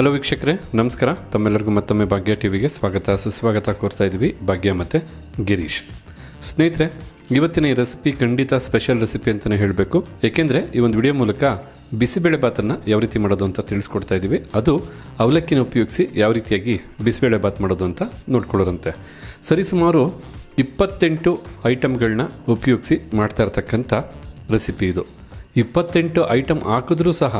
Hello ವೀಕ್ಷಕರೇ, ನಮಸ್ಕಾರ. ತಮ್ಮೆಲ್ಲರಿಗೂ ಮತ್ತೊಮ್ಮೆ ಭಾಗ್ಯ ಟಿ ವಿಗೆ ಸ್ವಾಗತ. ಸುಸ್ವಾಗತ ಕೋರ್ತಾ ಇದ್ವಿ ಭಾಗ್ಯ ಮತ್ತು ಗಿರೀಶ್. ಸ್ನೇಹಿತರೆ, ಇವತ್ತಿನ ಈ ರೆಸಿಪಿ ಖಂಡಿತ ಸ್ಪೆಷಲ್ ರೆಸಿಪಿ ಅಂತಲೇ ಹೇಳಬೇಕು. ಏಕೆಂದರೆ ಈ ಒಂದು ವಿಡಿಯೋ ಮೂಲಕ ಬಿಸಿಬೇಳೆ ಬಾತನ್ನು ಯಾವ ರೀತಿ ಮಾಡೋದು ಅಂತ ತಿಳಿಸ್ಕೊಡ್ತಾ ಇದ್ದೀವಿ. ಅದು ಅವಲಕ್ಕಿನ ಉಪಯೋಗಿಸಿ ಯಾವ ರೀತಿಯಾಗಿ ಬಿಸಿಬೇಳೆ ಬಾತ್ ಮಾಡೋದು ಅಂತ ನೋಡ್ಕೊಳ್ಳೋರಂತೆ. ಸರಿಸುಮಾರು ಇಪ್ಪತ್ತೆಂಟು ಐಟಮ್ಗಳನ್ನ ಉಪಯೋಗಿಸಿ ಮಾಡ್ತಾ ಇರ್ತಕ್ಕಂಥ ರೆಸಿಪಿ ಇದು. ಇಪ್ಪತ್ತೆಂಟು ಐಟಮ್ ಹಾಕಿದ್ರೂ ಸಹ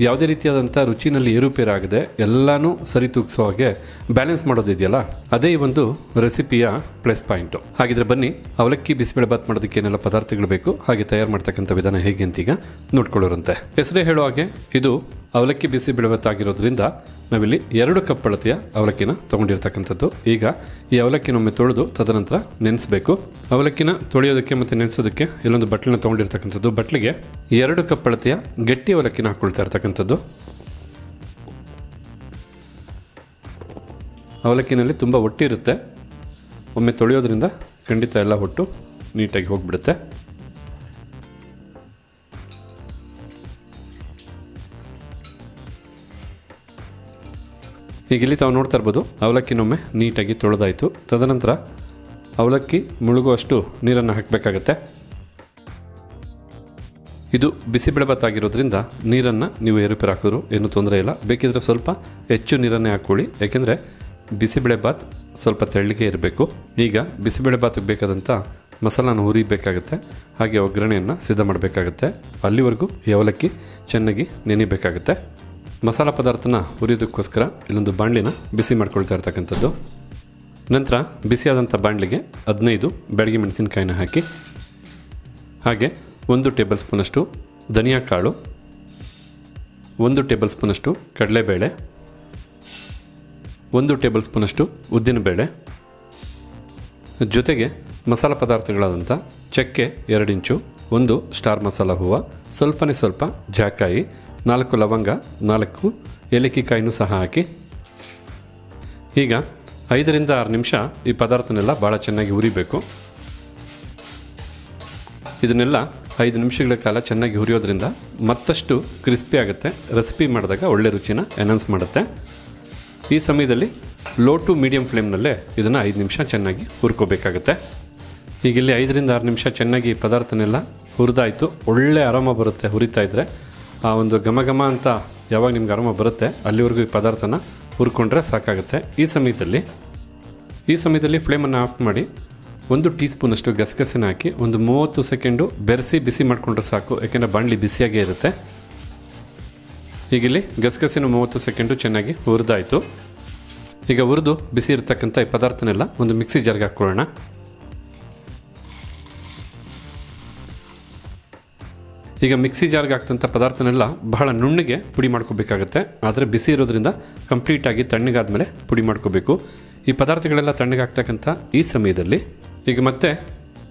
ಯಾವುದೇ ರೀತಿಯಾದಂಥ ರುಚಿನಲ್ಲಿ ಏರುಪೇರಾಗದೆ ಎಲ್ಲನೂ ಸರಿ ತೂಗಿಸೋ ಹಾಗೆ ಬ್ಯಾಲೆನ್ಸ್ ಮಾಡೋದಿದೆಯಲ್ಲ? ಅದೇ ಒಂದು ರೆಸಿಪಿಯ ಪ್ಲಸ್ ಪಾಯಿಂಟು ಹಾಗಿದ್ರೆ ಬನ್ನಿ, ಅವಲಕ್ಕಿ ಬಿಸಿಬೇಳೆ ಬಾತ್ ಮಾಡೋದಕ್ಕೆ ಏನೆಲ್ಲ ಪದಾರ್ಥಗಳು ಬೇಕು? ಹಾಗೆ ತಯಾರು ಮಾಡ್ತಕ್ಕಂಥ ವಿಧಾನ ಹೇಗೆ ಅಂತೀಗ ನೋಡ್ಕೊಳ್ಳೋರಂತೆ. ಹೆಸರೇ ಹೇಳೋ ಹಾಗೆ, ಇದು ಅವಲಕ್ಕಿ ಬಿಸಿ ಬಿಡಬೇಕಾಗಿರೋದ್ರಿಂದ ನಾವಿಲ್ಲಿ ಎರಡು ಕಪ್ ಅಳತೆಯ ಅವಲಕ್ಕಿನ ತೊಗೊಂಡಿರ್ತಕ್ಕಂಥದ್ದು. ಈಗ ಈ ಅವಲಕ್ಕಿನೊಮ್ಮೆ ತೊಳೆದು ತದನಂತರ ನೆನೆಸಬೇಕು. ಅವಲಕ್ಕಿನ ತೊಳೆಯೋದಕ್ಕೆ ಮತ್ತು ನೆನೆಸೋದಕ್ಕೆ ಇಲ್ಲೊಂದು ಬಟ್ಲನ್ನ ತೊಗೊಂಡಿರ್ತಕ್ಕಂಥದ್ದು. ಬಟ್ಲಿಗೆ ಎರಡು ಕಪ್ ಅಳತೆಯ ಗಟ್ಟಿ ಅವಲಕ್ಕಿನ ಹಾಕ್ಕೊಳ್ತಾ ಇರ್ತಕ್ಕಂಥದ್ದು. ಅವಲಕ್ಕಿನಲ್ಲಿ ತುಂಬ ಒಟ್ಟಿರುತ್ತೆ. ಒಮ್ಮೆ ತೊಳೆಯೋದ್ರಿಂದ ಖಂಡಿತ ಎಲ್ಲ ಹೊಟ್ಟು ನೀಟಾಗಿ ಹೋಗಿಬಿಡುತ್ತೆ. ಈಗ ಇಲ್ಲಿ ತಾವು ನೋಡ್ತಾ ಇರ್ಬೋದು ಅವಲಕ್ಕಿನೊಮ್ಮೆ ನೀಟಾಗಿ ತೊಳೆದಾಯಿತು. ತದನಂತರ ಅವಲಕ್ಕಿ ಮುಳುಗುವಷ್ಟು ನೀರನ್ನು ಹಾಕಬೇಕಾಗತ್ತೆ. ಇದು ಬಿಸಿಬೇಳೆ ಭಾತ್ ಆಗಿರೋದ್ರಿಂದ ನೀರನ್ನು ನೀವು ಏರುಪೇರು ಹಾಕಿದ್ರು ಏನೂ ತೊಂದರೆ ಇಲ್ಲ. ಬೇಕಿದ್ರೆ ಸ್ವಲ್ಪ ಹೆಚ್ಚು ನೀರನ್ನೇ ಹಾಕ್ಕೊಳ್ಳಿ. ಯಾಕೆಂದರೆ ಬಿಸಿಬೇಳೆ ಭಾತ್ ಸ್ವಲ್ಪ ತೆಳ್ಳಗೆ ಇರಬೇಕು. ಈಗ ಬಿಸಿಬೇಳೆ ಭಾತ್ಗೆ ಬೇಕಾದಂಥ ಮಸಾಲಾನ ಹುರಿಬೇಕಾಗುತ್ತೆ. ಹಾಗೆ ಒಗ್ಗರಣೆಯನ್ನು ಸಿದ್ಧ ಮಾಡಬೇಕಾಗುತ್ತೆ. ಅಲ್ಲಿವರೆಗೂ ಈ ಅವಲಕ್ಕಿ ಚೆನ್ನಾಗಿ ನೆನಿಬೇಕಾಗುತ್ತೆ. ಮಸಾಲ ಪದಾರ್ಥನ ಹುರಿಯೋದಕ್ಕೋಸ್ಕರ ಇಲ್ಲೊಂದು ಬಾಣಲಿನ ಬಿಸಿ ಮಾಡ್ಕೊಳ್ತಾ ಇರ್ತಕ್ಕಂಥದ್ದು. ನಂತರ ಬಿಸಿಯಾದಂಥ ಬಾಣಲಿಗೆ ಹದಿನೈದು ಬೆಳಗ್ಗೆ ಮೆಣಸಿನಕಾಯಿನ ಹಾಕಿ, ಹಾಗೆ ಒಂದು ಟೇಬಲ್ ಸ್ಪೂನಷ್ಟು ಧನಿಯಾ ಕಾಳು, ಒಂದು ಟೇಬಲ್ ಸ್ಪೂನಷ್ಟು ಕಡಲೆಬೇಳೆ, ಒಂದು ಟೇಬಲ್ ಸ್ಪೂನಷ್ಟು ಉದ್ದಿನಬೇಳೆ. ಜೊತೆಗೆ ಮಸಾಲ ಪದಾರ್ಥಗಳಾದಂಥ ಚಕ್ಕೆ ಎರಡು ಇಂಚು, ಒಂದು ಸ್ಟಾರ್ ಮಸಾಲ ಹೂವು, ಸ್ವಲ್ಪನೇ ಸ್ವಲ್ಪ ಜಾಕಾಯಿ ನಾಲ್ಕು ಲವಂಗ, ನಾಲ್ಕು ಏಲಕ್ಕಿಕಾಯಿನೂ ಸಹ ಹಾಕಿ. ಈಗ ಐದರಿಂದ ಆರು ನಿಮಿಷ ಈ ಪದಾರ್ಥನೆಲ್ಲ ಭಾಳ ಚೆನ್ನಾಗಿ ಉರಿಬೇಕು ಇದನ್ನೆಲ್ಲ ಐದು ನಿಮಿಷಗಳ ಕಾಲ ಚೆನ್ನಾಗಿ ಹುರಿಯೋದ್ರಿಂದ ಮತ್ತಷ್ಟು ಕ್ರಿಸ್ಪಿ ಆಗುತ್ತೆ. ರೆಸಿಪಿ ಮಾಡಿದಾಗ ಒಳ್ಳೆ ರುಚಿನ ಎನೌನ್ಸ್ ಮಾಡುತ್ತೆ. ಈ ಸಮಯದಲ್ಲಿ ಲೋ ಟು ಮೀಡಿಯಂ ಫ್ಲೇಮ್ನಲ್ಲೇ ಇದನ್ನು ಐದು ನಿಮಿಷ ಚೆನ್ನಾಗಿ ಹುರ್ಕೋಬೇಕಾಗುತ್ತೆ. ಈಗ ಇಲ್ಲಿ ಐದರಿಂದ ಆರು ನಿಮಿಷ ಚೆನ್ನಾಗಿ ಪದಾರ್ಥನೆಲ್ಲ ಹುರಿದಾಯಿತು. ಒಳ್ಳೆ ಆರಾಮ ಬರುತ್ತೆ ಹುರಿತಾ ಇದ್ದರೆ ಆ ಒಂದು ಘಮ ಅಂತ ಯಾವಾಗ ನಿಮ್ಗೆ ಆರಾಮ ಬರುತ್ತೆ, ಅಲ್ಲಿವರೆಗೂ ಈ ಪದಾರ್ಥನ ಹುರ್ಕೊಂಡ್ರೆ ಸಾಕಾಗುತ್ತೆ. ಈ ಸಮಯದಲ್ಲಿ ಈ ಸಮಯದಲ್ಲಿ ಫ್ಲೇಮನ್ನು ಆಫ್ ಮಾಡಿ ಒಂದು ಟೀ ಸ್ಪೂನಷ್ಟು ಗಸಗಸೆನ ಹಾಕಿ ಒಂದು ಮೂವತ್ತು ಸೆಕೆಂಡು ಬೆರೆಸಿ ಬಿಸಿ ಮಾಡಿಕೊಂಡ್ರೆ ಸಾಕು, ಯಾಕೆಂದರೆ ಬಾಣಲಿ ಬಿಸಿಯಾಗೇ ಇರುತ್ತೆ. ಈಗಿಲ್ಲಿ ಗಸಗಸೆನ ಮೂವತ್ತು ಸೆಕೆಂಡು ಚೆನ್ನಾಗಿ ಹುರಿದಾಯಿತು. ಈಗ ಹುರಿದು ಬಿಸಿ ಇರತಕ್ಕಂಥ ಈ ಪದಾರ್ಥನೆಲ್ಲ ಒಂದು ಮಿಕ್ಸಿ ಜಾರ್ಗೆ ಹಾಕ್ಕೊಳ್ಳೋಣ. ಈಗ ಮಿಕ್ಸಿ ಜಾರ್ಗೆ ಹಾಕ್ತಂಥ ಪದಾರ್ಥನೆಲ್ಲ ಬಹಳ ನುಣ್ಣಗೆ ಪುಡಿ ಮಾಡ್ಕೋಬೇಕಾಗತ್ತೆ. ಆದರೆ ಬಿಸಿ ಇರೋದ್ರಿಂದ ಕಂಪ್ಲೀಟಾಗಿ ತಣ್ಣಗಾದ್ಮೇಲೆ ಪುಡಿ ಮಾಡ್ಕೋಬೇಕು. ಈ ಪದಾರ್ಥಗಳೆಲ್ಲ ತಣ್ಣಗಾಗ್ತಕ್ಕಂಥ ಈ ಸಮಯದಲ್ಲಿ ಈಗ ಮತ್ತೆ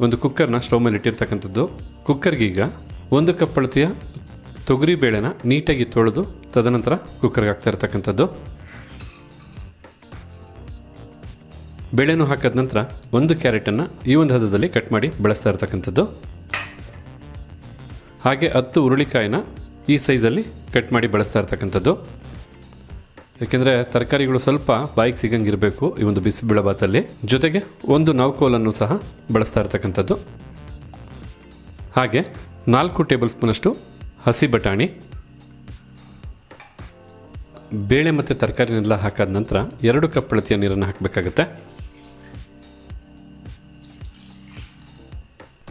ಒಂದು ಕುಕ್ಕರ್ನ ಸ್ಟವ್ ಮೇಲೆ ಇಟ್ಟಿರ್ತಕ್ಕಂಥದ್ದು. ಕುಕ್ಕರ್ಗೆ ಈಗ ಒಂದು ಕಪ್ ಅಳತೆಯ ತೊಗರಿ ಬೇಳೆನ ನೀಟಾಗಿ ತೊಳೆದು ತದನಂತರ ಕುಕ್ಕರ್ಗೆ ಹಾಕ್ತಾ ಇರ್ತಕ್ಕಂಥದ್ದು. ಬೇಳೆನೂ ಹಾಕಿದ ನಂತರ ಒಂದು ಕ್ಯಾರೆಟನ್ನು ಈ ಒಂದು ಹದದಲ್ಲಿ ಕಟ್ ಮಾಡಿ ಬಳಸ್ತಾ ಇರ್ತಕ್ಕಂಥದ್ದು. ಹಾಗೆ ಹತ್ತು ಹುರುಳಿಕಾಯಿನ ಈ ಸೈಜಲ್ಲಿ ಕಟ್ ಮಾಡಿ ಬಳಸ್ತಾ ಇರ್ತಕ್ಕಂಥದ್ದು. ಯಾಕೆಂದರೆ ತರಕಾರಿಗಳು ಸ್ವಲ್ಪ ಬಾಯಿಗೆ ಸಿಗಂಗಿರಬೇಕು ಈ ಒಂದು ಬಿಸಿಬೇಳೆ ಭಾತಲ್ಲಿ ಜೊತೆಗೆ ಒಂದು ನವಕೋಲನ್ನು ಸಹ ಬಳಸ್ತಾ ಇರ್ತಕ್ಕಂಥದ್ದು. ಹಾಗೆ ನಾಲ್ಕು ಟೇಬಲ್ ಸ್ಪೂನಷ್ಟು ಹಸಿ ಬಟಾಣಿ. ಬೇಳೆ ಮತ್ತು ತರಕಾರಿನೆಲ್ಲ ಹಾಕಾದ ನಂತರ ಎರಡು ಕಪ್ ಅಳತೆಯ ನೀರನ್ನು ಹಾಕಬೇಕಾಗತ್ತೆ.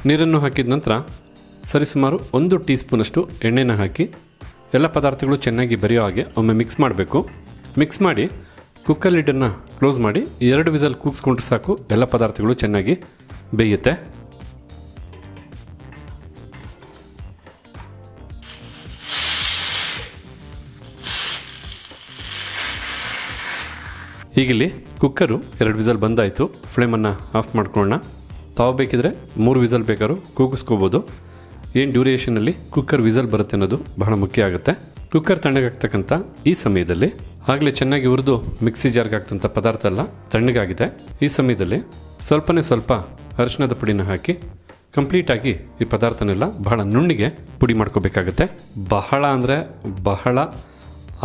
ನೀರನ್ನು ಹಾಕಿದ ನಂತರ ಸರಿಸುಮಾರು ಒಂದು ಟೀ ಸ್ಪೂನಷ್ಟು ಎಣ್ಣೆನ ಹಾಕಿ ಎಲ್ಲ ಪದಾರ್ಥಗಳು ಚೆನ್ನಾಗಿ ಬರೆಯೋ ಹಾಗೆ ಒಮ್ಮೆ ಮಿಕ್ಸ್ ಮಾಡಬೇಕು. ಮಿಕ್ಸ್ ಮಾಡಿ ಕುಕ್ಕರ್ ಲಿಡನ್ನು ಕ್ಲೋಸ್ ಮಾಡಿ ಎರಡು ವಿಸಲ್ ಕೂಗಿಸ್ಕೊಂಡ್ರೆ ಸಾಕು, ಎಲ್ಲ ಪದಾರ್ಥಗಳು ಚೆನ್ನಾಗಿ ಬೇಯುತ್ತೆ. ಈಗಿಲ್ಲಿ ಕುಕ್ಕರು ಎರಡು ವಿಸಲ್ ಬಂದಾಯಿತು. ಫ್ಲೇಮನ್ನು ಆಫ್ ಮಾಡ್ಕೊಳ್ಳೋಣ. ತಾವು ಬೇಕಿದ್ರೆ ಮೂರು ವಿಸಲ್ ಬೇಕಾದ್ರೂ ಕೂಗಿಸ್ಕೋಬೋದು. ಏನು ಡ್ಯೂರೇಷನಲ್ಲಿ ಕುಕ್ಕರ್ ವಿಸಲ್ ಬರುತ್ತೆ ಅನ್ನೋದು ಬಹಳ ಮುಖ್ಯ ಆಗುತ್ತೆ. ಕುಕ್ಕರ್ ತಣ್ಣಗಾಗ್ತಕ್ಕಂಥ ಈ ಸಮಯದಲ್ಲಿ ಆಗಲೇ ಚೆನ್ನಾಗಿ ಹುರಿದು ಮಿಕ್ಸಿ ಜಾರ್ಗೆ ಹಾಕ್ತಂಥ ಪದಾರ್ಥ ಎಲ್ಲ ತಣ್ಣಗಾಗಿದೆ. ಈ ಸಮಯದಲ್ಲಿ ಸ್ವಲ್ಪನೇ ಸ್ವಲ್ಪ ಅರಿಶಿಣದ ಪುಡಿನ ಹಾಕಿ ಕಂಪ್ಲೀಟಾಗಿ ಈ ಪದಾರ್ಥನೆಲ್ಲ ಬಹಳ ನುಣ್ಣಿಗೆ ಪುಡಿ ಮಾಡ್ಕೋಬೇಕಾಗತ್ತೆ. ಬಹಳ ಅಂದರೆ ಬಹಳ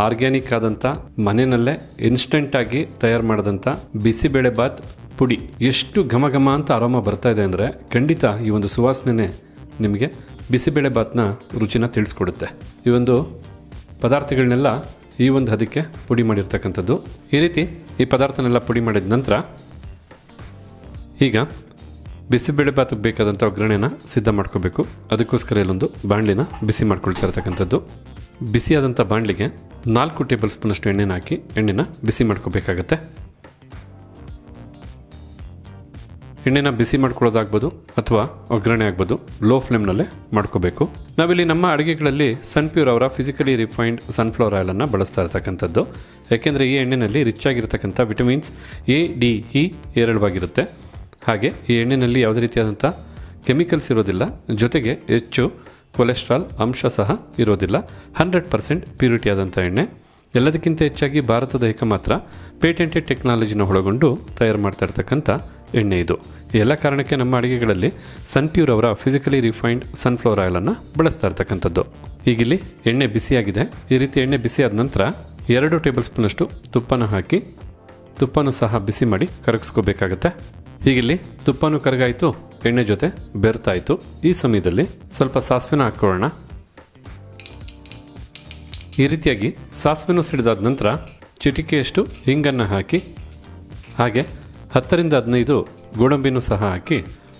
ಆರ್ಗ್ಯಾನಿಕ್ ಆದಂಥ ಮನೆಯಲ್ಲೇ ಇನ್ಸ್ಟೆಂಟಾಗಿ ತಯಾರು ಮಾಡಿದಂಥ ಬಿಸಿಬೇಳೆ ಬಾತ್ ಪುಡಿ. ಎಷ್ಟು ಘಮ ಘಮ ಅಂತ ಆರಾಮ ಬರ್ತಾ ಇದೆ ಅಂದರೆ ಖಂಡಿತ ಈ ಒಂದು ಸುವಾಸನೆ ನಿಮಗೆ ಬಿಸಿಬೇಳೆ ಭಾತ್ನ ರುಚಿನ ತಿಳಿಸ್ಕೊಡುತ್ತೆ. ಈ ಒಂದು ಪದಾರ್ಥಗಳನ್ನೆಲ್ಲ ಈ ಒಂದು ಹದಕ್ಕೆ ಪುಡಿ ಮಾಡಿರ್ತಕ್ಕಂಥದ್ದು. ಈ ರೀತಿ ಈ ಪದಾರ್ಥನೆಲ್ಲ ಪುಡಿ ಮಾಡಿದ ನಂತರ ಈಗ ಬಿಸಿಬೇಳೆ ಬಾತಿಗೆ ಬೇಕಾದಂಥ ಒಗ್ಗರಣೆನ ಸಿದ್ಧ ಮಾಡ್ಕೋಬೇಕು. ಅದಕ್ಕೋಸ್ಕರ ಇಲ್ಲೊಂದು ಬಾಣಲಿನ ಬಿಸಿ ಮಾಡ್ಕೊಳ್ತಾ ಇರ್ತಕ್ಕಂಥದ್ದು. ಬಿಸಿಯಾದಂಥ ಬಾಣಲಿಗೆ ನಾಲ್ಕು ಟೇಬಲ್ ಸ್ಪೂನಷ್ಟು ಎಣ್ಣೆನ ಹಾಕಿ ಎಣ್ಣೆನ ಬಿಸಿ ಮಾಡ್ಕೋಬೇಕಾಗತ್ತೆ. ಎಣ್ಣೆನ ಬಿಸಿ ಮಾಡ್ಕೊಳ್ಳೋದಾಗ್ಬೋದು ಅಥವಾ ಒಗ್ಗರಣೆ ಆಗ್ಬೋದು ಲೋ ಫ್ಲೇಮ್ನಲ್ಲೇ ಮಾಡ್ಕೋಬೇಕು. ನಾವಿಲ್ಲಿ ನಮ್ಮ ಅಡುಗೆಗಳಲ್ಲಿ ಸನ್ಪ್ಯೂರ್ ಅವರ ಫಿಸಿಕಲಿ ರಿಫೈನ್ಡ್ ಸನ್ಫ್ಲವರ್ ಆಯಿಲನ್ನು ಬಳಸ್ತಾ ಇರ್ತಕ್ಕಂಥದ್ದು. ಯಾಕೆಂದರೆ ಈ ಎಣ್ಣೆಯಲ್ಲಿ ರಿಚ್ ಆಗಿರತಕ್ಕಂಥ ವಿಟಮಿನ್ಸ್ ಎ ಡಿ ಇ ಹೇರಳವಾಗಿರುತ್ತೆ. ಹಾಗೆ ಈ ಎಣ್ಣೆಯಲ್ಲಿ ಯಾವುದೇ ರೀತಿಯಾದಂಥ ಕೆಮಿಕಲ್ಸ್ ಇರೋದಿಲ್ಲ. ಜೊತೆಗೆ ಹೆಚ್ಚು ಕೊಲೆಸ್ಟ್ರಾಲ್ ಅಂಶ ಸಹ ಇರೋದಿಲ್ಲ. ಹಂಡ್ರೆಡ್ ಪರ್ಸೆಂಟ್ ಪ್ಯೂರಿಟಿ ಆದಂಥ ಎಣ್ಣೆ. ಎಲ್ಲದಕ್ಕಿಂತ ಹೆಚ್ಚಾಗಿ ಭಾರತದ ಏಕಮಾತ್ರ ಪೇಟೆಂಟೆಡ್ ಟೆಕ್ನಾಲಜಿನ ಒಳಗೊಂಡು ತಯಾರು ಮಾಡ್ತಾ ಇರ್ತಕ್ಕಂಥ ಎಣ್ಣೆ ಇದು ಎಲ್ಲ ಕಾರಣಕ್ಕೆ ನಮ್ಮ ಅಡುಗೆಗಳಲ್ಲಿ ಸನ್ಪ್ಯೂರ್ ಅವರ ಫಿಸಿಕಲಿ ರಿಫೈನ್ಡ್ ಸನ್ಫ್ಲವರ್ ಆಯಿಲನ್ನು ಬಳಸ್ತಾ ಇರ್ತಕ್ಕಂಥದ್ದು. ಈಗಿಲ್ಲಿ ಎಣ್ಣೆ ಬಿಸಿಯಾಗಿದೆ. ಈ ರೀತಿ ಎಣ್ಣೆ ಬಿಸಿ ಆದ ನಂತರ ಎರಡು ಟೇಬಲ್ ಸ್ಪೂನಷ್ಟು ತುಪ್ಪನ ಹಾಕಿ ತುಪ್ಪನೂ ಸಹ ಬಿಸಿ ಮಾಡಿ ಕರಗಿಸ್ಕೋಬೇಕಾಗತ್ತೆ. ಈಗಿಲ್ಲಿ ತುಪ್ಪನೂ ಕರಗಾಯಿತು, ಎಣ್ಣೆ ಜೊತೆ ಬೆರ್ತಾಯಿತು. ಈ ಸಮಯದಲ್ಲಿ ಸ್ವಲ್ಪ ಸಾಸಿವೆನ ಹಾಕ್ಕೊಳ್ಳೋಣ. ಈ ರೀತಿಯಾಗಿ ಸಾಸಿವೆನೂ ಸಿಡಿದಾದ ನಂತರ ಚಿಟಿಕೆಯಷ್ಟು ಹಿಂಗನ್ನು ಹಾಕಿ ಹಾಗೆ ಹತ್ತರಿಂದ ಹದಿನೈದು ಗೋಡಂಬಿನೂ ಸಹ ಹಾಕಿ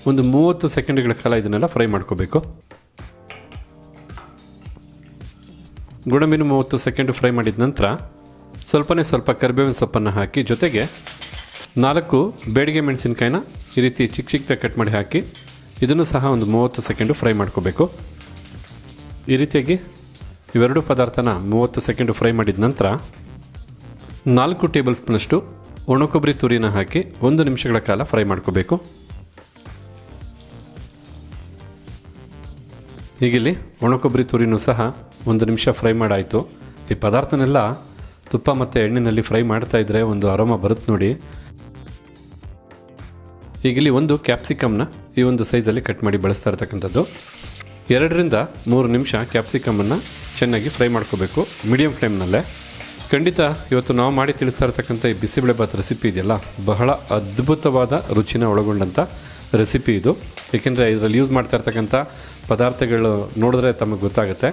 ಒಂದು ಮೂವತ್ತು ಸೆಕೆಂಡ್ಗಳ ಕಾಲ ಇದನ್ನೆಲ್ಲ ಫ್ರೈ ಮಾಡ್ಕೋಬೇಕು. ಗೋಡಂಬಿನ ಮೂವತ್ತು ಸೆಕೆಂಡ್ ಫ್ರೈ ಮಾಡಿದ ನಂತರ ಸ್ವಲ್ಪನೇ ಸ್ವಲ್ಪ ಕರಿಬೇವಿನ ಸೊಪ್ಪನ್ನು ಹಾಕಿ ಜೊತೆಗೆ ನಾಲ್ಕು ಬೇಡಿಗೆ ಮೆಣಸಿನಕಾಯಿನ ಈ ರೀತಿ ಚಿಕ್ಕ ಚಿಕ್ಕದಾಗಿ ಕಟ್ ಮಾಡಿ ಹಾಕಿ ಇದನ್ನು ಸಹ ಒಂದು ಮೂವತ್ತು ಸೆಕೆಂಡು ಫ್ರೈ ಮಾಡ್ಕೋಬೇಕು. ಈ ರೀತಿಯಾಗಿ ಇವೆರಡು ಪದಾರ್ಥನ ಮೂವತ್ತು ಸೆಕೆಂಡು ಫ್ರೈ ಮಾಡಿದ ನಂತರ ನಾಲ್ಕು ಟೇಬಲ್ ಸ್ಪೂನಷ್ಟು ಒಣಕೊಬ್ಬರಿ ತುರಿನ ಹಾಕಿ ಒಂದು ನಿಮಿಷಗಳ ಕಾಲ ಫ್ರೈ ಮಾಡ್ಕೋಬೇಕು. ಹೀಗಿಲ್ಲಿ ಒಣಕೊಬ್ಬರಿ ತುರಿನೂ ಸಹ ಒಂದು ನಿಮಿಷ ಫ್ರೈ ಮಾಡಾಯಿತು. ಈ ಪದಾರ್ಥನೆಲ್ಲ ತುಪ್ಪ ಮತ್ತು ಎಣ್ಣೆಯಲ್ಲಿ ಫ್ರೈ ಮಾಡ್ತಾ ಇದ್ದರೆ ಒಂದು ಅರೋಮ ಬರುತ್ತೆ ನೋಡಿ. ಈಗಿಲ್ಲಿ ಒಂದು ಕ್ಯಾಪ್ಸಿಕಮ್ನ ಈ ಒಂದು ಸೈಜಲ್ಲಿ ಕಟ್ ಮಾಡಿ ಬಳಸ್ತಾ ಇರ್ತಕ್ಕಂಥದ್ದು. ಎರಡರಿಂದ ಮೂರು ನಿಮಿಷ ಕ್ಯಾಪ್ಸಿಕಮನ್ನು ಚೆನ್ನಾಗಿ ಫ್ರೈ ಮಾಡ್ಕೋಬೇಕು. ಮೀಡಿಯಂ ಫ್ಲೇಮ್ನಲ್ಲೇ. ಖಂಡಿತ ಇವತ್ತು ನಾವು ಮಾಡಿ ತಿಳಿಸ್ತಾ ಇರ್ತಕ್ಕಂಥ ಈ ಬಿಸಿಬೇಳೆಬಾತ್ ರೆಸಿಪಿ ಇದೆಯಲ್ಲ, ಬಹಳ ಅದ್ಭುತವಾದ ರುಚಿನ ಒಳಗೊಂಡಂಥ ರೆಸಿಪಿ ಇದು. ಏಕೆಂದರೆ ಇದರಲ್ಲಿ ಯೂಸ್ ಮಾಡ್ತಾ ಇರ್ತಕ್ಕಂಥ ಪದಾರ್ಥಗಳು ನೋಡಿದ್ರೆ ತಮಗೆ ಗೊತ್ತಾಗುತ್ತೆ.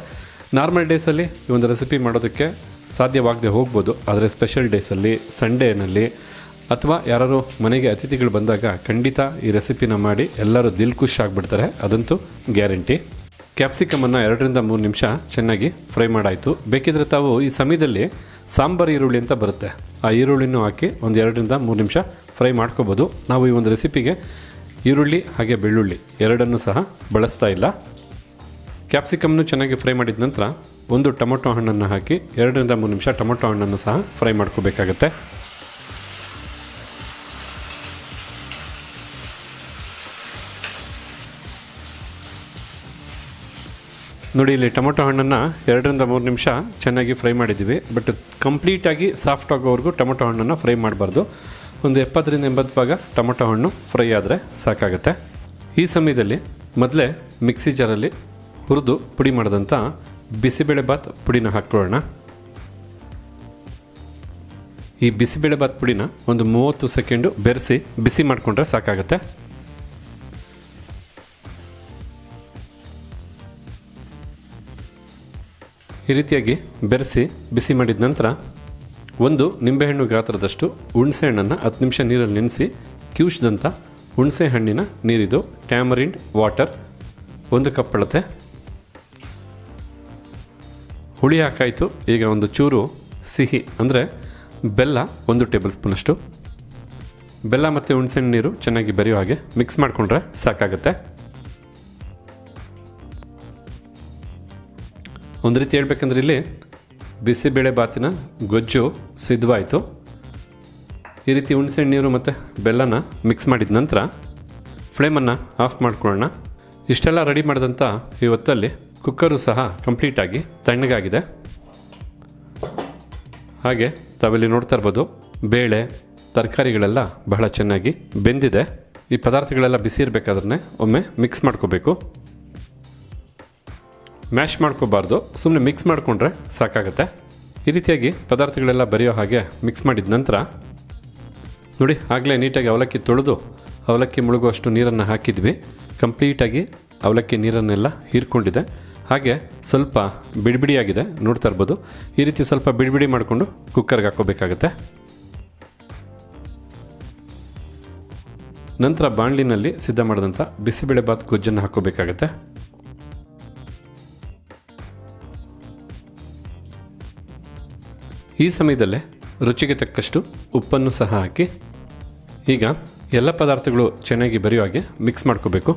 ನಾರ್ಮಲ್ ಡೇಸಲ್ಲಿ ಈ ಒಂದು ರೆಸಿಪಿ ಮಾಡೋದಕ್ಕೆ ಸಾಧ್ಯವಾಗದೆ ಹೋಗ್ಬೋದು. ಆದರೆ ಸ್ಪೆಷಲ್ ಡೇಸಲ್ಲಿ ಸಂಡೇನಲ್ಲಿ ಅಥವಾ ಯಾರು ಮನೆಗೆ ಅತಿಥಿಗಳು ಬಂದಾಗ ಖಂಡಿತ ಈ ರೆಸಿಪಿನ ಮಾಡಿ ಎಲ್ಲರೂ ದಿಲ್ ಖುಷ್ ಆಗಿಬಿಡ್ತಾರೆ. ಅದಂತೂ ಗ್ಯಾರಂಟಿ. ಕ್ಯಾಪ್ಸಿಕಮನ್ನು ಎರಡರಿಂದ ಮೂರು ನಿಮಿಷ ಚೆನ್ನಾಗಿ ಫ್ರೈ ಮಾಡಾಯಿತು. ಬೇಕಿದ್ರೆ ತಾವು ಈ ಸಮಯದಲ್ಲಿ ಸಾಂಬಾರು ಈರುಳ್ಳಿ ಅಂತ ಬರುತ್ತೆ. ಆ ಈರುಳ್ಳಿನೂ ಹಾಕಿ ಒಂದು ಎರಡರಿಂದ ಮೂರು ನಿಮಿಷ ಫ್ರೈ ಮಾಡ್ಕೋಬೋದು. ನಾವು ಈ ಒಂದು ರೆಸಿಪಿಗೆ ಈರುಳ್ಳಿ ಹಾಗೆ ಬೆಳ್ಳುಳ್ಳಿ ಎರಡನ್ನು ಸಹ ಬಳಸ್ತಾ ಇಲ್ಲ. ಕ್ಯಾಪ್ಸಿಕಮ್ನು ಚೆನ್ನಾಗಿ ಫ್ರೈ ಮಾಡಿದ ನಂತರ ಒಂದು ಟೊಮೊಟೊ ಹಣ್ಣನ್ನು ಹಾಕಿ ಎರಡರಿಂದ ಮೂರು ನಿಮಿಷ ಟೊಮೊಟೊ ಹಣ್ಣನ್ನು ಸಹ ಫ್ರೈ ಮಾಡ್ಕೋಬೇಕಾಗತ್ತೆ. ನೋಡಿ, ಇಲ್ಲಿ ಟೊಮೊಟೊ ಹಣ್ಣನ್ನು ಎರಡರಿಂದ ಮೂರು ನಿಮಿಷ ಚೆನ್ನಾಗಿ ಫ್ರೈ ಮಾಡಿದ್ದೀವಿ. ಬಟ್ ಕಂಪ್ಲೀಟಾಗಿ ಸಾಫ್ಟ್ ಆಗೋವರೆಗೂ ಟೊಮೊಟೊ ಹಣ್ಣನ್ನು ಫ್ರೈ ಮಾಡಬಾರ್ದು. ಒಂದು ಎಪ್ಪತ್ತರಿಂದ ಎಂಬತ್ತು ಭಾಗ ಟೊಮೊಟೊ ಹಣ್ಣು ಫ್ರೈ ಆದರೆ ಸಾಕಾಗುತ್ತೆ. ಈ ಸಮಯದಲ್ಲಿ ಮೊದಲೇ ಮಿಕ್ಸಿ ಜಾರಲ್ಲಿ ಹುರಿದು ಪುಡಿ ಮಾಡಿದಂಥ ಬಿಸಿಬೇಳೆಭಾತ್ ಪುಡಿನ ಹಾಕ್ಕೊಳ್ಳೋಣ. ಈ ಬಿಸಿಬೇಳೆಭಾತ್ ಪುಡಿನ ಒಂದು ಮೂವತ್ತು ಸೆಕೆಂಡು ಬೆರೆಸಿ ಬಿಸಿ ಮಾಡಿಕೊಂಡ್ರೆ ಸಾಕಾಗುತ್ತೆ. ಈ ರೀತಿಯಾಗಿ ಬೆರೆಸಿ ಬಿಸಿ ಮಾಡಿದ ನಂತರ ಒಂದು ನಿಂಬೆಹಣ್ಣು ಗಾತ್ರದಷ್ಟು ಹುಣಸೆ ಹಣ್ಣನ್ನು ಹತ್ತು ನಿಮಿಷ ನೀರಲ್ಲಿ ನೆನೆಸಿ ಕ್ಯೂಶ್ದಂಥ ಹುಣಸೆ ಹಣ್ಣಿನ ನೀರಿದು ಟ್ಯಾಮರಿಂಡ್ ವಾಟರ್, ಒಂದು ಕಪ್ ಅಳತೆ. ಹುಳಿ ಹಾಕಾಯಿತು. ಈಗ ಒಂದು ಚೂರು ಸಿಹಿ, ಅಂದರೆ ಬೆಲ್ಲ ಒಂದು ಟೇಬಲ್ ಸ್ಪೂನಷ್ಟು ಬೆಲ್ಲ ಮತ್ತು ಹುಣಸೆಹಣ್ಣು ನೀರು ಚೆನ್ನಾಗಿ ಬೆರೆಯೋ ಹಾಗೆ ಮಿಕ್ಸ್ ಮಾಡಿಕೊಂಡ್ರೆ ಸಾಕಾಗುತ್ತೆ. ಒಂದು ರೀತಿ ಹೇಳ್ಬೇಕಂದ್ರೆ ಇಲ್ಲಿ ಬಿಸಿಬೇಳೆ ಬಾತಿನ ಗೊಜ್ಜು ಸಿದ್ಧವಾಯಿತು ಈ ರೀತಿ ಹುಣಸೆಹಣ್ಣು ನೀರು ಮತ್ತು ಬೆಲ್ಲನ ಮಿಕ್ಸ್ ಮಾಡಿದ ನಂತರ ಫ್ಲೇಮನ್ನು ಆಫ್ ಮಾಡ್ಕೊಳ್ಳೋಣ. ಇಷ್ಟೆಲ್ಲ ರೆಡಿ ಮಾಡಿದಂಥ ಈ ಹೊತ್ತಲ್ಲಿ ಕುಕ್ಕರು ಸಹ ಕಂಪ್ಲೀಟಾಗಿ ತಣ್ಣಗಾಗಿದೆ. ಹಾಗೆ ತಾವಿಲ್ಲಿ ನೋಡ್ತಾ ಇರ್ಬೋದು, ಬೇಳೆ, ತರಕಾರಿಗಳೆಲ್ಲ ಬಹಳ ಚೆನ್ನಾಗಿ ಬೆಂದಿದೆ. ಈ ಪದಾರ್ಥಗಳೆಲ್ಲ ಬಿಸಿ ಇರಬೇಕಾದ್ರೆ ಒಮ್ಮೆ ಮಿಕ್ಸ್ ಮಾಡ್ಕೋಬೇಕು. ಮ್ಯಾಶ್ ಮಾಡ್ಕೋಬಾರ್ದು ಸುಮ್ಮನೆ ಮಿಕ್ಸ್ ಮಾಡಿಕೊಂಡ್ರೆ ಸಾಕಾಗುತ್ತೆ. ಈ ರೀತಿಯಾಗಿ ಪದಾರ್ಥಗಳೆಲ್ಲ ಬರೆಯೋ ಹಾಗೆ ಮಿಕ್ಸ್ ಮಾಡಿದ ನಂತರ, ನೋಡಿ, ಆಗಲೇ ನೀಟಾಗಿ ಅವಲಕ್ಕಿ ತೊಳೆದು, ಅವಲಕ್ಕಿ ಮುಳುಗುವಷ್ಟು ನೀರನ್ನು ಹಾಕಿದ್ವಿ. ಕಂಪ್ಲೀಟಾಗಿ ಅವಲಕ್ಕಿ ನೀರನ್ನೆಲ್ಲ ಹೀರ್ಕೊಂಡಿದೆ. ಹಾಗೆ ಸ್ವಲ್ಪ ಬಿಡಿಬಿಡಿಯಾಗಿದೆ, ನೋಡ್ತಾ ಇರ್ಬೋದು. ಈ ರೀತಿ ಸ್ವಲ್ಪ ಬಿಡಿಬಿಡಿ ಮಾಡಿಕೊಂಡು ಕುಕ್ಕರ್ಗೆ ಹಾಕೋಬೇಕಾಗತ್ತೆ ನಂತರ ಬಾಣಲಿನಲ್ಲಿ ಸಿದ್ಧ ಮಾಡಿದಂಥ ಬಿಸಿಬೇಳೆ ಬಾತ್ ಗೊಜ್ಜನ್ನು ಹಾಕೋಬೇಕಾಗತ್ತೆ ಈ ಸಮಯದಲ್ಲೇ ರುಚಿಗೆ ತಕ್ಕಷ್ಟು ಉಪ್ಪನ್ನು ಸಹ ಹಾಕಿ, ಈಗ ಎಲ್ಲ ಪದಾರ್ಥಗಳು ಚೆನ್ನಾಗಿ ಬರೆಯೋ ಹಾಗೆ ಮಿಕ್ಸ್ ಮಾಡ್ಕೋಬೇಕು.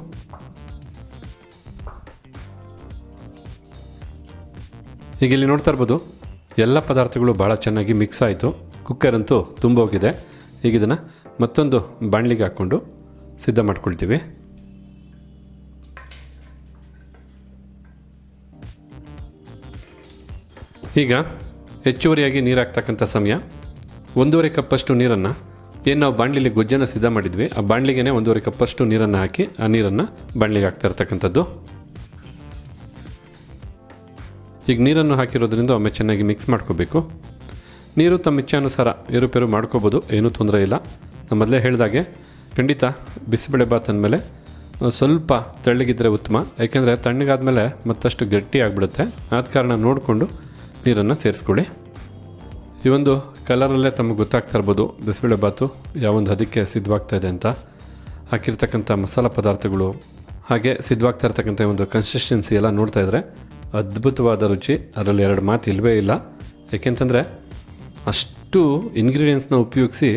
ಈಗ ಇಲ್ಲಿ ನೋಡ್ತಾ ಇರ್ಬೋದು, ಎಲ್ಲ ಪದಾರ್ಥಗಳು ಭಾಳ ಚೆನ್ನಾಗಿ ಮಿಕ್ಸ್ ಆಯಿತು. ಕುಕ್ಕರ್ ಅಂತೂ ತುಂಬೋಗಿದೆ ಈಗ ಇದನ್ನು ಮತ್ತೊಂದು ಬಾಣಲಿಗೆ ಹಾಕ್ಕೊಂಡು ಸಿದ್ಧ ಮಾಡ್ಕೊಳ್ತೀವಿ. ಈಗ ಹೆಚ್ಚುವರಿಯಾಗಿ ನೀರು ಹಾಕ್ತಕ್ಕಂಥ ಸಮಯ. ಒಂದೂವರೆ ಕಪ್ಪಷ್ಟು ನೀರನ್ನು ಏನು ನಾವು ಬಾಣಲಿಲಿ ಗೊಜ್ಜನ್ನು ಸಿದ್ಧ ಮಾಡಿದ್ವಿ, ಆ ಬಾಣಲಿಗೆ ಒಂದೂವರೆ ಕಪ್ಪಷ್ಟು ನೀರನ್ನು ಹಾಕಿ ಆ ನೀರನ್ನು ಬಾಣಲಿಗೆ ಹಾಕ್ತಾ ಇರ್ತಕ್ಕಂಥದ್ದು. ಈಗ ನೀರನ್ನು ಹಾಕಿರೋದ್ರಿಂದ ಒಮ್ಮೆ ಚೆನ್ನಾಗಿ ಮಿಕ್ಸ್ ಮಾಡ್ಕೋಬೇಕು. ನೀರು ತಮ್ಮ ಇಚ್ಛಾನುಸಾರ ಏರುಪೇರು ಮಾಡ್ಕೋಬೋದು, ಏನೂ ತೊಂದರೆ ಇಲ್ಲ. ನಾನು ಮೊದಲೇ ಹೇಳಿದಾಗೆ ಖಂಡಿತ ಬಿಸಿಬೇಳೆಬಾತ್ ಅಂದಮೇಲೆ ಸ್ವಲ್ಪ ತೆಳ್ಳಗಿದ್ರೆ ಉತ್ತಮ. ಯಾಕೆಂದರೆ ತಣ್ಣಗಾದ್ಮೇಲೆ ಮತ್ತಷ್ಟು ಗಟ್ಟಿ ಆಗಿಬಿಡುತ್ತೆ. ಆದ ಕಾರಣ ನೋಡಿಕೊಂಡು ನೀರನ್ನು ಸೇರಿಸ್ಕೊಳ್ಳಿ. ಈ ಒಂದು ಕಲರಲ್ಲೇ ತಮಗೆ ಗೊತ್ತಾಗ್ತಾ ಇರ್ಬೋದು ಬಿಸಿಬೇಳೆಬಾತು ಯಾವೊಂದು ಅದಕ್ಕೆ ಸಿದ್ಧವಾಗ್ತಾ ಇದೆ ಅಂತ. ಹಾಕಿರ್ತಕ್ಕಂಥ ಮಸಾಲ ಪದಾರ್ಥಗಳು, ಹಾಗೆ ಸಿದ್ಧವಾಗ್ತಾ ಇರ್ತಕ್ಕಂಥ ಒಂದು ಕನ್ಸಿಸ್ಟೆನ್ಸಿ ಎಲ್ಲ ನೋಡ್ತಾ ಇದ್ದರೆ ಅದ್ಭುತವಾದ ರುಚಿ. ಅದರಲ್ಲಿ ಎರಡು ಮಾತು ಇಲ್ಲವೇ ಇಲ್ಲ. ಏಕೆಂತಂದರೆ ಅಷ್ಟು ಇಂಗ್ರೀಡಿಯೆಂಟ್ಸ್ನ ಉಪಯೋಗಿಸಿ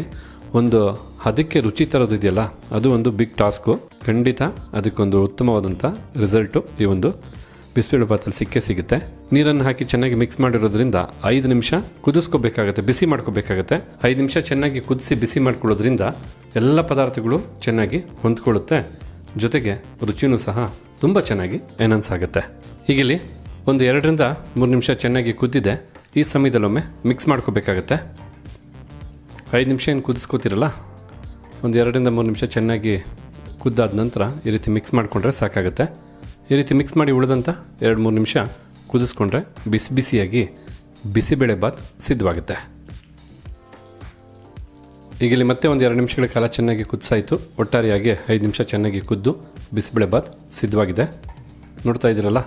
ಒಂದು ಅದಕ್ಕೆ ರುಚಿ ತರೋದಿದೆಯಲ್ಲ ಅದು ಒಂದು ಬಿಗ್ ಟಾಸ್ಕು ಖಂಡಿತ ಅದಕ್ಕೊಂದು ಉತ್ತಮವಾದಂಥ ರಿಸಲ್ಟು ಈ ಒಂದು ಬಿಸಿಬೇಳೆ ಬಾತಲ್ಲಿ ಸಿಕ್ಕೇ ಸಿಗುತ್ತೆ. ನೀರನ್ನು ಹಾಕಿ ಚೆನ್ನಾಗಿ ಮಿಕ್ಸ್ ಮಾಡಿರೋದ್ರಿಂದ ಐದು ನಿಮಿಷ ಕುದಿಸ್ಕೋಬೇಕಾಗತ್ತೆ, ಬಿಸಿ ಮಾಡ್ಕೋಬೇಕಾಗತ್ತೆ. ಐದು ನಿಮಿಷ ಚೆನ್ನಾಗಿ ಕುದಿಸಿ, ಬಿಸಿ ಮಾಡ್ಕೊಳ್ಳೋದ್ರಿಂದ ಎಲ್ಲ ಪದಾರ್ಥಗಳು ಚೆನ್ನಾಗಿ ಹೊಂದ್ಕೊಳ್ಳುತ್ತೆ. ಜೊತೆಗೆ ರುಚಿನೂ ಸಹ ತುಂಬ ಚೆನ್ನಾಗಿ ಎನನ್ಸ್ ಆಗುತ್ತೆ. ಹೀಗಿಲ್ಲಿ ಒಂದು ಎರಡರಿಂದ ಮೂರು ನಿಮಿಷ ಚೆನ್ನಾಗಿ ಕುದ್ದಿದೆ. ಈ ಸಮಯದಲ್ಲೊಮ್ಮೆ ಮಿಕ್ಸ್ ಮಾಡ್ಕೋಬೇಕಾಗತ್ತೆ. ಐದು ನಿಮಿಷ ಏನು ಕುದಿಸ್ಕೋತಿರಲ್ಲ? ಒಂದು ಎರಡರಿಂದ ಮೂರು ನಿಮಿಷ ಚೆನ್ನಾಗಿ ಕುದ್ದಾದ ನಂತರ ಈ ರೀತಿ ಮಿಕ್ಸ್ ಮಾಡಿಕೊಂಡ್ರೆ ಸಾಕಾಗುತ್ತೆ. ಈ ರೀತಿ ಮಿಕ್ಸ್ ಮಾಡಿ ಉಳಿದಂಥ ಎರಡು ಮೂರು ನಿಮಿಷ ಕುದಿಸ್ಕೊಂಡ್ರೆ ಬಿಸಿ ಬಿಸಿಯಾಗಿ ಬಿಸಿಬೇಳೆ ಬಾತ್ ಸಿದ್ಧವಾಗುತ್ತೆ. ಈಗ ಇಲ್ಲಿ ಮತ್ತೆ ಒಂದು ಎರಡು ನಿಮಿಷಗಳ ಕಾಲ ಚೆನ್ನಾಗಿ ಕುದಿಸಾಯಿತು. ಒಟ್ಟಾರೆಯಾಗಿ ಐದು ನಿಮಿಷ ಚೆನ್ನಾಗಿ ಕುದ್ದು ಬಿಸಿಬೇಳೆ ಬಾತ್ ಸಿದ್ಧವಾಗಿದೆ. ನೋಡ್ತಾ ಇದ್ದೀರಲ್ಲ,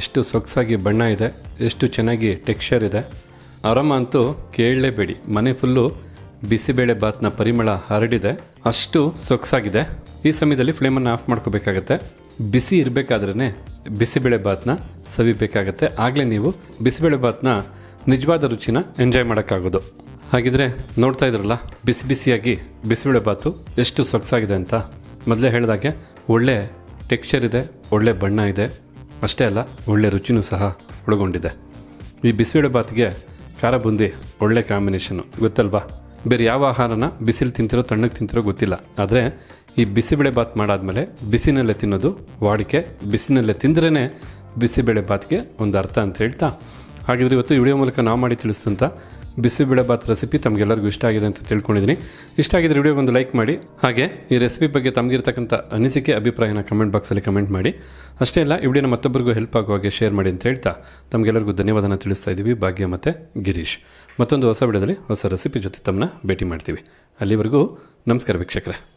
ಎಷ್ಟು ಸೊಗಸಾಗಿ ಬಣ್ಣ ಇದೆ, ಎಷ್ಟು ಚೆನ್ನಾಗಿ ಟೆಕ್ಸ್ಚರ್ ಇದೆ. ಆರಾಮ ಅಂತೂ ಕೇಳಲೇಬೇಡಿ, ಮನೆ ಫುಲ್ಲು ಬಿಸಿಬೇಳೆ ಬಾತ್ನ ಪರಿಮಳ ಹರಡಿದೆ, ಅಷ್ಟು ಸೊಗಸಾಗಿದೆ. ಈ ಸಮಯದಲ್ಲಿ ಫ್ಲೇಮನ್ನು ಆಫ್ ಮಾಡ್ಕೋಬೇಕಾಗತ್ತೆ. ಬಿಸಿ ಇರಬೇಕಾದ್ರೇ ಬಿಸಿಬೇಳೆ ಬಾತ್ನ ಸವಿಬೇಕಾಗತ್ತೆ. ಆಗಲೇ ನೀವು ಬಿಸಿಬೇಳೆ ಬಾತ್ನ ನಿಜವಾದ ರುಚಿನ ಎಂಜಾಯ್ ಮಾಡೋಕ್ಕಾಗೋದು. ಹಾಗಿದ್ರೆ ನೋಡ್ತಾ ಇದ್ರಲ್ಲ, ಬಿಸಿ ಬಿಸಿಯಾಗಿ ಬಿಸಿಬೇಳೆ ಭಾತು ಎಷ್ಟು ಸೊಗಸಾಗಿದೆ ಅಂತ. ಮೊದಲೇ ಹೇಳಿದಾಗೆ ಒಳ್ಳೆ ಟೆಕ್ಸ್ಚರ್ ಇದೆ, ಒಳ್ಳೆ ಬಣ್ಣ ಇದೆ. ಅಷ್ಟೇ ಅಲ್ಲ, ಒಳ್ಳೆ ರುಚಿನೂ ಸಹ ಒಳಗೊಂಡಿದೆ. ಈ ಬಿಸಿಬೇಳೆ ಬಾತ್ಗೆ ಖಾರ ಬುಂದಿ ಒಳ್ಳೆ ಕಾಂಬಿನೇಷನು ಗೊತ್ತಲ್ವಾ? ಬೇರೆ ಯಾವ ಆಹಾರನ ಬಿಸಿಲು ತಿಂತಿರೋ, ತಣ್ಣಗೆ ತಿಂತಿರೋ ಗೊತ್ತಿಲ್ಲ. ಆದರೆ ಈ ಬಿಸಿಬೇಳೆ ಬಾತ್ ಮಾಡಾದ್ಮೇಲೆ ಬಿಸಿನಲ್ಲೇ ತಿನ್ನೋದು ವಾಡಿಕೆ. ಬಿಸಿನಲ್ಲೇ ತಿಂದ್ರೇ ಬಿಸಿಬೇಳೆ ಬಾತ್ಗೆ ಒಂದು ಅರ್ಥ ಅಂತ ಹೇಳ್ತಾ. ಹಾಗಿದ್ರೆ ಇವತ್ತು ವಿಡಿಯೋ ಮೂಲಕ ನಾವು ಮಾಡಿ ತಿಳಿಸಿದಂಥ ಬಿಸಿಬೇಳೆ ಬಾತ್ ರೆಸಿಪಿ ತಮಗೆಲ್ಲರಿಗೂ ಇಷ್ಟ ಆಗಿದೆ ಅಂತ ತಿಳ್ಕೊಂಡಿದ್ದೀನಿ. ಇಷ್ಟ ಆಗಿದ್ರೆ ವಿಡಿಯೋ ಒಂದು ಲೈಕ್ ಮಾಡಿ, ಹಾಗೆ ಈ ರೆಸಿಪಿ ಬಗ್ಗೆ ತಮಗಿರ್ತಕ್ಕಂಥ ಅನಿಸಿಕೆ, ಅಭಿಪ್ರಾಯನ ಕಮೆಂಟ್ ಬಾಕ್ಸಲ್ಲಿ ಕಮೆಂಟ್ ಮಾಡಿ. ಅಷ್ಟೇ ಅಲ್ಲ, ಈ ವಿಡಿಯೋನ ಮತ್ತೊಬ್ಬರಿಗೂ ಹೆಲ್ಪ್ ಆಗೋ ಹಾಗೆ ಶೇರ್ ಮಾಡಿ ಅಂತ ಹೇಳ್ತಾ. ತಮಗೆಲ್ಲರಿಗೂ ಧನ್ಯವಾದನ ತಿಳಿಸ್ತಾ ಇದ್ದೀವಿ ಭಾಗ್ಯ ಮತ್ತು ಗಿರೀಶ್. ಮತ್ತೊಂದು ಹೊಸ ವಿಡಿಯೋದಲ್ಲಿ ಹೊಸ ರೆಸಿಪಿ ಜೊತೆ ತಮ್ಮನ್ನ ಭೇಟಿ ಮಾಡ್ತೀವಿ. ಅಲ್ಲಿವರೆಗೂ ನಮಸ್ಕಾರ ವೀಕ್ಷಕರೇ.